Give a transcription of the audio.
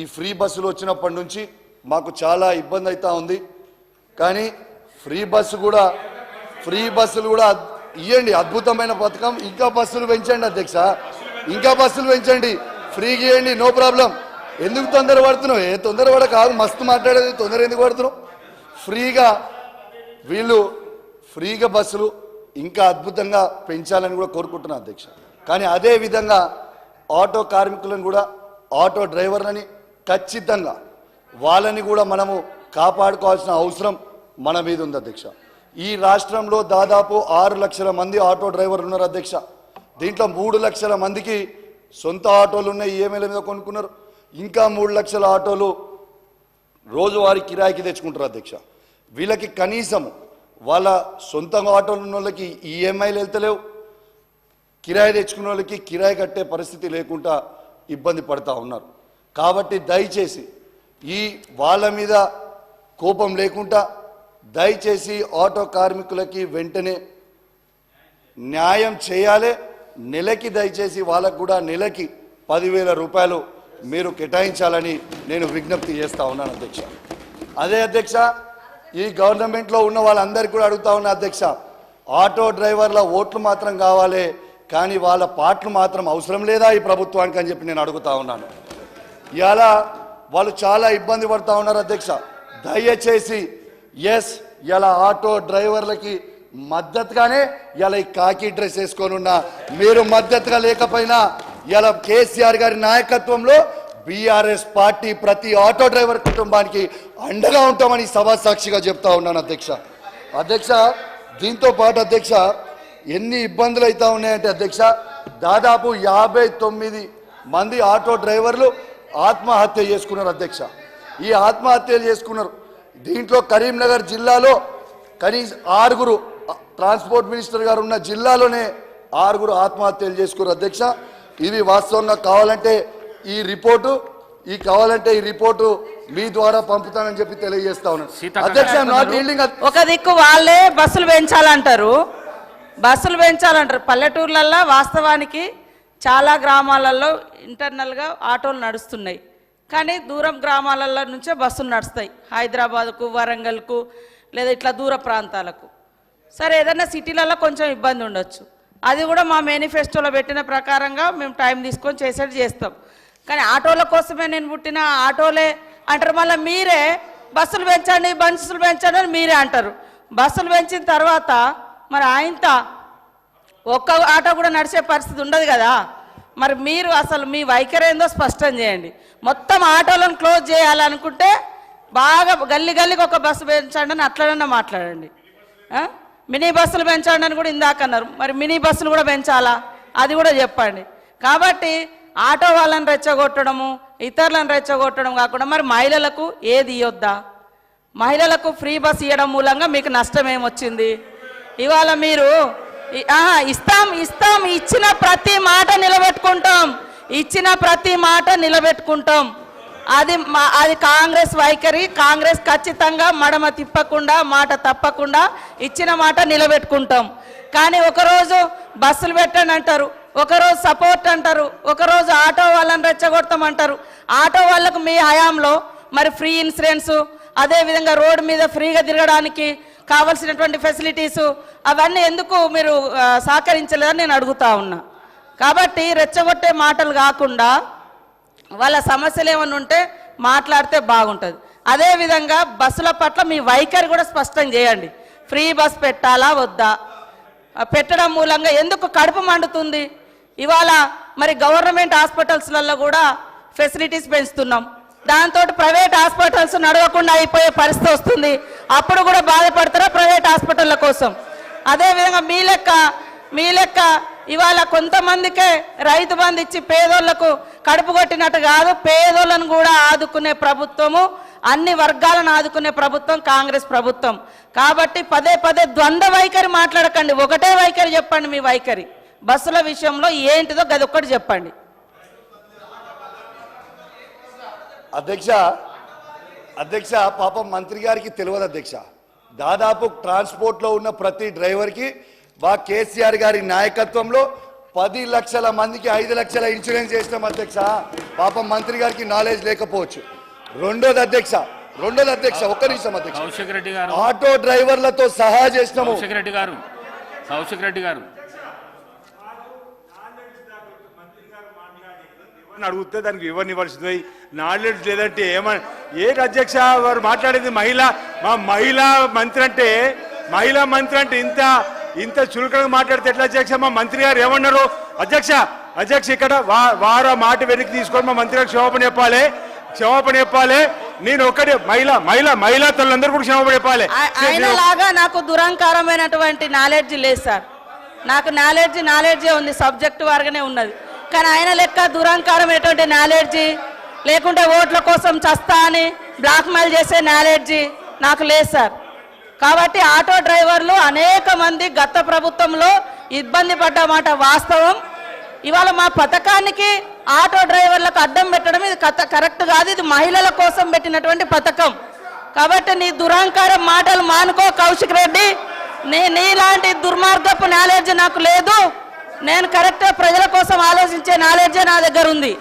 ఈ ఫ్రీ బస్సులు వచ్చినప్పటి నుంచి మాకు చాలా ఇబ్బంది అవుతా ఉంది. కానీ ఫ్రీ బస్సు కూడా ఫ్రీ బస్సులు కూడా ఇవ్వండి అద్భుతమైన పథకం. ఇంకా బస్సులు పెంచండి అధ్యక్ష. ఇంకా బస్సులు పెంచండి. ఫ్రీగా ఇవ్వండి నో ప్రాబ్లం. ఎందుకు తొందర పడుతున్నావు ఏ తొందర పడ కాదు మస్తు మాట్లాడేది తొందర ఎందుకు పడుతున్నావు? ఫ్రీగా వీళ్ళు ఫ్రీగా బస్సులు ఇంకా అద్భుతంగా పెంచాలని కూడా కోరుకుంటున్నాను అధ్యక్ష. కానీ అదే విధంగా ఆటో కార్మికులను కూడా ఆటో డ్రైవర్లని ఖచ్చితంగా వాళ్ళని కూడా మనము కాపాడుకోవాల్సిన అవసరం మన మీద ఉంది అధ్యక్ష. ఈ రాష్ట్రంలో దాదాపు ఆరు లక్షల మంది ఆటో డ్రైవర్లు ఉన్నారు అధ్యక్ష. దీంట్లో మూడు లక్షల మందికి సొంత ఆటోలు ఉన్నాయి ఈఎంఐల మీద కొనుక్కున్నారు. ఇంకా మూడు లక్షల ఆటోలు రోజువారీ కిరాయికి తెచ్చుకుంటారు అధ్యక్ష. వీళ్ళకి కనీసం వాళ్ళ సొంత ఆటోలు ఉన్న వాళ్ళకి ఈఎంఐలు వెళ్తలేవు. కిరాయి తెచ్చుకున్న వాళ్ళకి కిరాయి కట్టే పరిస్థితి లేకుండా ఇబ్బంది పడతా ఉన్నారు. కాబట్టి దయచేసి ఈ వాళ్ళ మీద కోపం లేకుండా దయచేసి ఆటో కార్మికులకి వెంటనే న్యాయం చేయాలి. నెలకి దయచేసి వాళ్ళకు కూడా నెలకి పదివేల రూపాయలు మీరు కేటాయించాలని నేను విజ్ఞప్తి చేస్తూ ఉన్నాను అధ్యక్ష. అదే అధ్యక్ష ఈ గవర్నమెంట్లో ఉన్న వాళ్ళందరికీ కూడా అడుగుతా ఉన్నా అధ్యక్ష ఆటో డ్రైవర్ల ఓట్లు మాత్రం కావాలి కానీ వాళ్ళ పాటలు మాత్రం అవసరం లేదా ఈ ప్రభుత్వానికి అని చెప్పి నేను అడుగుతా ఉన్నాను. ఇవాళ వాళ్ళు చాలా ఇబ్బంది పడుతూ ఉన్నారు అధ్యక్ష. దయచేసి ఎస్ ఇలా ఆటో డ్రైవర్లకి మద్దతుగానే ఇలా ఈ కాకి డ్రెస్ వేసుకొని ఉన్నా. మీరు మద్దతుగా లేకపోయినా ఇలా కేసీఆర్ గారి నాయకత్వంలో బీఆర్ఎస్ పార్టీ ప్రతి ఆటో డ్రైవర్ కుటుంబానికి అండగా ఉంటామని సభా సాక్షిగా చెప్తా ఉన్నాను అధ్యక్ష. అధ్యక్ష దీంతో పాటు అధ్యక్ష ఎన్ని ఇబ్బందులు అవుతా ఉన్నాయంటే అధ్యక్ష దాదాపు యాభై తొమ్మిది మంది ఆటో డ్రైవర్లు ఆత్మహత్య చేసుకున్నారు అధ్యక్ష. ఈ ఆత్మహత్యలు చేసుకున్నారు. దీంట్లో కరీంనగర్ జిల్లాలో కనీసం ఆరుగురు ట్రాన్స్పోర్ట్ మినిస్టర్ గారు ఉన్న జిల్లాలోనే ఆరుగురు ఆత్మహత్యలు చేసుకున్నారు అధ్యక్ష. ఇది వాస్తవంగా కావాలంటే ఈ రిపోర్టు ఈ కావాలంటే ఈ రిపోర్టు మీ ద్వారా పంపుతానని చెప్పి తెలియజేస్తా ఉన్నాను. అధ్యక్ష ఒక దిక్కు వాళ్ళే బస్సులు పెంచాలంటారు. బస్సులు పెంచాలంటారు. పల్లెటూర్లల్లో వాస్తవానికి చాలా గ్రామాలలో ఇంటర్నల్గా ఆటోలు నడుస్తున్నాయి. కానీ దూరం గ్రామాలలో నుంచే బస్సులు నడుస్తాయి. హైదరాబాద్కు వరంగల్కు లేదా ఇట్లా దూర ప్రాంతాలకు. సరే ఏదైనా సిటీలలో కొంచెం ఇబ్బంది ఉండొచ్చు. అది కూడా మా మేనిఫెస్టోలో పెట్టిన ప్రకారంగా మేము టైం తీసుకొని చేసేది చేస్తాం. కానీ ఆటోల కోసమే నేను పుట్టిన ఆటోలే అంటారు. మళ్ళీ మీరే బస్సులు పెంచండి బస్సులు పెంచండి అని మీరే అంటారు. బస్సులు పెంచిన తర్వాత మరి ఆయంత ఒక్క ఆటో కూడా నడిచే పరిస్థితి ఉండదు కదా. మరి మీరు అసలు మీ వైఖరి ఏందో స్పష్టం చేయండి. మొత్తం ఆటోలను క్లోజ్ చేయాలనుకుంటే బాగా గల్లీ గల్లికి ఒక బస్సు పెంచండి అని అట్లనన్నా మాట్లాడండి. మినీ బస్సులు పెంచండి అని కూడా ఇందాక అన్నారు. మరి మినీ బస్సులు కూడా పెంచాలా? అది కూడా చెప్పండి. కాబట్టి ఆటో వాళ్ళని రెచ్చగొట్టడము ఇతరులను రెచ్చగొట్టడం కాకుండా మరి మహిళలకు ఏది ఇవ్వద్దా మహిళలకు ఫ్రీ బస్ ఇవ్వడం మూలంగా మీకు నష్టం ఏమొచ్చింది? ఇవాళ మీరు ఇస్తాం ఇస్తాం ఇచ్చిన ప్రతి మాట నిలబెట్టుకుంటాం. ఇచ్చిన ప్రతి మాట నిలబెట్టుకుంటాం. అది అది కాంగ్రెస్ వైఖరి కాంగ్రెస్ ఖచ్చితంగా మడమ తిప్పకుండా మాట తప్పకుండా ఇచ్చిన మాట నిలబెట్టుకుంటాం. కానీ ఒకరోజు బస్సులు పెట్టండి అంటారు ఒకరోజు సపోర్ట్ అంటారు ఒకరోజు ఆటో వాళ్ళని రెచ్చగొడతాం అంటారు ఆటో వాళ్ళకు మీ హయాంలో మరి ఫ్రీ ఇన్సూరెన్స్ అదేవిధంగా రోడ్డు మీద ఫ్రీగా తిరగడానికి కావలసినటువంటి ఫెసిలిటీసు అవన్నీ ఎందుకు మీరు సహకరించలేదని నేను అడుగుతా ఉన్నా. కాబట్టి రెచ్చగొట్టే మాటలు కాకుండా వాళ్ళ సమస్యలు ఏమైనా ఉంటే మాట్లాడితే బాగుంటుంది. అదేవిధంగా బస్సుల పట్ల మీ వైఖరి కూడా స్పష్టం చేయండి. ఫ్రీ బస్ పెట్టాలా వద్దా? పెట్టడం మూలంగా ఎందుకు కడుపు మండుతుంది? ఇవాళ మరి గవర్నమెంట్ హాస్పిటల్స్లలో కూడా ఫెసిలిటీస్ పెంచుతున్నాం. దాంతో ప్రైవేట్ హాస్పిటల్స్ నడవకుండా అయిపోయే పరిస్థితి వస్తుంది. అప్పుడు కూడా బాధపడతారా ప్రైవేట్ హాస్పిటళ్ళ కోసం? అదేవిధంగా మీ లెక్క మీ లెక్క ఇవాళ కొంతమందికే రైతు బంధు ఇచ్చి పేదోళ్ళకు కడుపు కొట్టినట్టు కాదు పేదోళ్ళను కూడా ఆదుకునే ప్రభుత్వము అన్ని వర్గాలను ఆదుకునే ప్రభుత్వం కాంగ్రెస్ ప్రభుత్వం. కాబట్టి పదే పదే ద్వంద్వ వైఖరి మాట్లాడకండి. ఒకటే వైఖరి చెప్పండి మీ వైఖరి. బస్సుల విషయంలో ఏంటిదో గది ఒక్కటి చెప్పండి. అధ్యక్ష అధ్యక్ష పాపం మంత్రి గారికి తెలియదు అధ్యక్ష. దాదాపు ట్రాన్స్పోర్ట్లో ఉన్న ప్రతి డ్రైవర్కి బా కేసీఆర్ గారి నాయకత్వంలో పది లక్షల మందికి ఐదు లక్షల ఇన్సూరెన్స్ చేసినాం అధ్యక్ష. పాపం మంత్రి గారికి నాలెడ్జ్ లేకపోవచ్చు. రెండోది అధ్యక్ష రెండోది అధ్యక్ష ఒక్క నిమిషం అధ్యక్ష. ఆటో డ్రైవర్లతో సహా చేసినాము. గారు కౌశిక్ రెడ్డి గారు. అని అడిగితే దానికి వివరణ ఇవ్వాల్సింది నాలెడ్జ్ లేదంటే ఏమని ఏ అధ్యక్ష వారు మాట్లాడేది మహిళ మా మహిళా మంత్రి అంటే మహిళా మంత్రి అంటే ఇంత ఇంత చురుకగా మాట్లాడితే ఎట్లా అధ్యక్ష? మా మంత్రి గారు ఏమన్నారు? అధ్యక్ష అధ్యక్ష ఇక్కడ వా వార మాట వెనక్కి తీసుకొని మా మంత్రి గారికి క్షమాపణ చెప్పాలి. క్షమాపణ చెప్పాలి. నేను ఒక్కడే మహిళ మహిళ మహిళా తల్లందరూ కూడా క్షమాపణ చెప్పాలి. ఆయనలాగా నాకు దురంకారమైనటువంటి నాలెడ్జ్ లేదు సార్. నాకు నాలెడ్జ్ నాలెడ్జే ఉంది. సబ్జెక్ట్ వారుగానే ఉన్నది. కానీ ఆయన లెక్క దురంకారమైనటువంటి నాలెడ్జీ? లేకుంటే ఓట్ల కోసం చస్తా అని బ్లాక్మెయిల్ చేసే నాలెడ్జీ నాకు లేదు సార్. కాబట్టి ఆటో డ్రైవర్లు అనేక మంది గత ప్రభుత్వంలో ఇబ్బంది పడ్డమాట వాస్తవం. ఇవాళ మా పథకానికి ఆటో డ్రైవర్లకు అడ్డం పెట్టడం ఇది కథ కరెక్ట్ కాదు. ఇది మహిళల కోసం పెట్టినటువంటి పథకం. కాబట్టి నీ దురహంకారం మాటలు మానుకో కౌశిక్ రెడ్డి. నీ నీలాంటి దుర్మార్గపు నాలెడ్జ్ నాకు లేదు. నేను కరెక్ట్గా ప్రజల కోసం ఆలోచించే నాలెడ్జే నా దగ్గర ఉంది